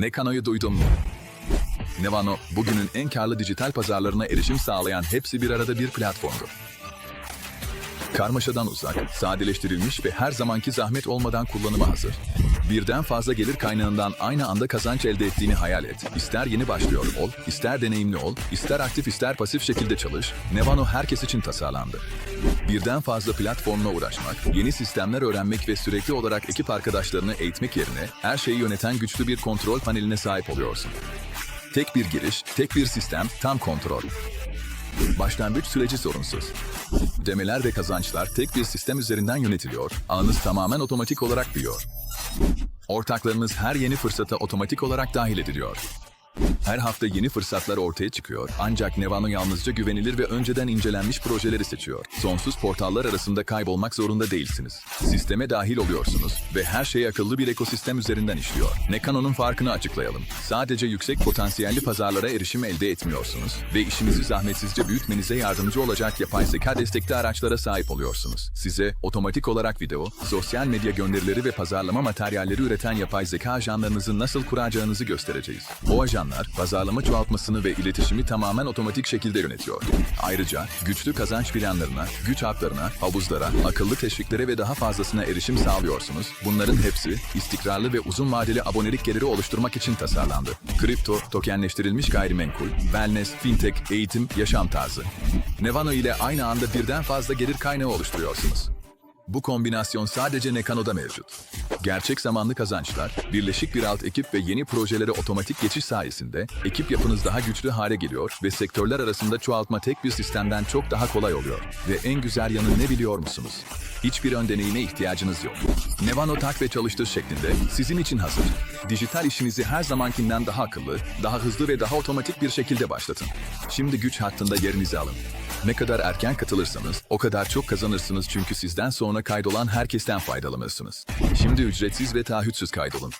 Nekano'yu duydun mu? Nevano, bugünün en karlı dijital pazarlarına erişim sağlayan hepsi bir arada bir platformdur. Karmaşadan uzak, sadeleştirilmiş ve her zamanki zahmet olmadan kullanıma hazır. Birden fazla gelir kaynağından aynı anda kazanç elde ettiğini hayal et. İster yeni başlıyor ol, ister deneyimli ol, ister aktif ister pasif şekilde çalış, Nevano herkes için tasarlandı. Birden fazla platformla uğraşmak, yeni sistemler öğrenmek ve sürekli olarak ekip arkadaşlarını eğitmek yerine her şeyi yöneten güçlü bir kontrol paneline sahip oluyorsun. Tek bir giriş, tek bir sistem, tam kontrol. Başlangıç süreci sorunsuz. Demeler ve kazançlar tek bir sistem üzerinden yönetiliyor, ağınız tamamen otomatik olarak büyüyor. Ortaklarınız her yeni fırsata otomatik olarak dahil ediliyor. Her hafta yeni fırsatlar ortaya çıkıyor ancak Nevano yalnızca güvenilir ve önceden incelenmiş projeleri seçiyor. Sonsuz portallar arasında kaybolmak zorunda değilsiniz. Sisteme dahil oluyorsunuz ve her şey akıllı bir ekosistem üzerinden işliyor. Nekano'nun farkını açıklayalım. Sadece yüksek potansiyelli pazarlara erişim elde etmiyorsunuz ve işinizi zahmetsizce büyütmenize yardımcı olacak yapay zeka destekli araçlara sahip oluyorsunuz. Size otomatik olarak video, sosyal medya gönderileri ve pazarlama materyalleri üreten yapay zeka ajanlarınızı nasıl kuracağınızı göstereceğiz. Bu ajanlar pazarlama çoğaltmasını ve iletişimi tamamen otomatik şekilde yönetiyor. Ayrıca güçlü kazanç planlarına, güç haklarına, havuzlara, akıllı teşviklere ve daha fazlasına erişim sağlıyorsunuz. Bunların hepsi istikrarlı ve uzun vadeli abonelik geliri oluşturmak için tasarlandı. Kripto, tokenleştirilmiş gayrimenkul, wellness, fintech, eğitim, yaşam tarzı. Nevano ile aynı anda birden fazla gelir kaynağı oluşturuyorsunuz. Bu kombinasyon sadece Nekano'da mevcut. Gerçek zamanlı kazançlar, birleşik bir alt ekip ve yeni projelere otomatik geçiş sayesinde ekip yapınız daha güçlü hale geliyor ve sektörler arasında çoğaltma tek bir sistemden çok daha kolay oluyor. Ve en güzel yanı ne biliyor musunuz? Hiçbir ön deneyime ihtiyacınız yok. Nevano tak ve çalıştır şeklinde sizin için hazır. Dijital işinizi her zamankinden daha akıllı, daha hızlı ve daha otomatik bir şekilde başlatın. Şimdi güç hattında yerinizi alın. Ne kadar erken katılırsanız o kadar çok kazanırsınız çünkü sizden sonra kaydolan herkesten faydalanırsınız. Şimdi ücretsiz ve taahhütsüz kaydolun.